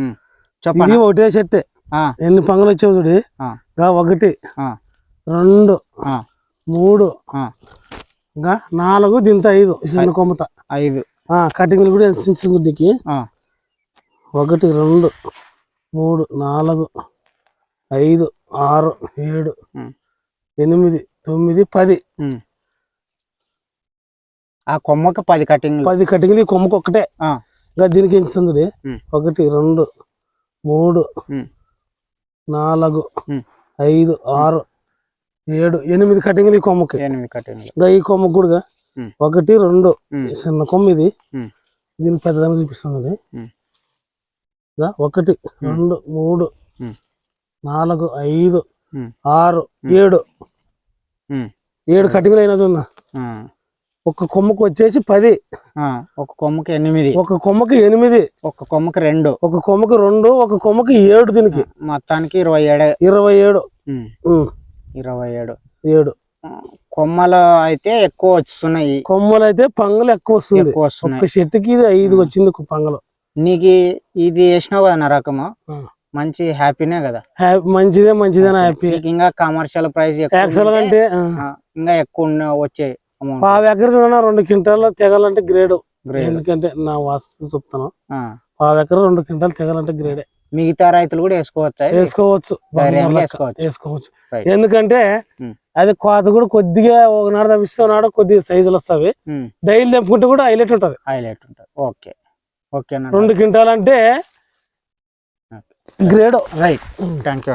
ఇది చెప్పండి ఒకటే చెట్టే ఎన్ని పంగలు వచ్చావు చూడు? ఒకటి రెండు మూడు. ఇంకా నాలుగు దీంతో ఐదు. చిన్న కొమ్మత. ఐదు. కటింగ్లు కూడా నీకు ఆ, ఒకటి రెండు మూడు నాలుగు ఐదు ఆరు ఏడు ఎనిమిది తొమ్మిది పది. ఆ కొమ్మకి పది కటింగ్లు. పది కటింగ్లు ఈ కొమ్మకు ఒక్కటే ఆ, ఇంకా దీనికి ఉమ్, ఒకటి రెండు మూడు నాలుగు. ఐదు ఆరు ఏడు ఎనిమిది కటింగ్లు ఈ కొమ్మకి. ఎనిమిది కటింగ్లు. ఇంకా ఈ కొమ్మకు కూడా ఒకటి రెండు చిన్న కొమ్మ ఇది. దీనికి పెద్దదాన్ని చూపిస్తుంది ఒకటి రెండు మూడు నాలుగు ఐదు ఆరు ఏడు. ఏడు కటింగ్లు అయినా చూడ ఆ, ఒక కొమ్మకు వచ్చేసి పది. ఆ, ఒక కొమ్మకి ఎనిమిది. ఒక కొమ్మకి ఎనిమిది. ఒక కొమ్మకి రెండు. ఒక కొమ్మకి రెండు ఒక కొమ్మకి ఏడు దీనికి. మొత్తానికి ఇరవై ఏడు. ఇరవై ఏడు. ఇరవై ఏడు. ఏడు. కొమ్మలు అయితే ఎక్కువ వస్తున్నాయి. కొమ్మలు అయితే పంగలు ఎక్కువ వస్తుంది. ఒక్క చెట్టుకి ఇది ఐదు వచ్చింది ఒక పంగలు. నీకు ఇది వేసినావు కదా నా రకము. మంచి హ్యాపీనే కదా? మంచిదే మంచిదే హ్యాపీ. ఇంకా కమర్షియల్ ప్రైస్ అంటే ఇంకా ఎక్కువ ఉన్న- వచ్చే అమౌంట్ పావు ఎకర చూడన్నా రెండు క్వింటాల్లో తెగాలంటే గ్రేడ్. ఎందుకంటే నా వాస్తు చెప్తాను పావు ఎకర రెండు క్వింటాలు తెగాలంటే గ్రేడే. మిగతా రైతులు కూడా వేసుకోవచ్చా? వేసుకోవచ్చు. వేసుకోవచ్చు. ఎందుకంటే ఉమ్. అది కోత కూడా కొద్దిగా ఒకనాడు తప్పిస్తున్నాడు కొద్దిగా సైజులు వస్తాయి ఉమ్, డైలీ తెంపుకుంటే కూడా హైలైట్ ఉంటది. హైలైట్ ఉంటుంది. ఓకే ఓకేనా రెండు క్వింటాల్ అంటే గ్రేడ్. Right thank you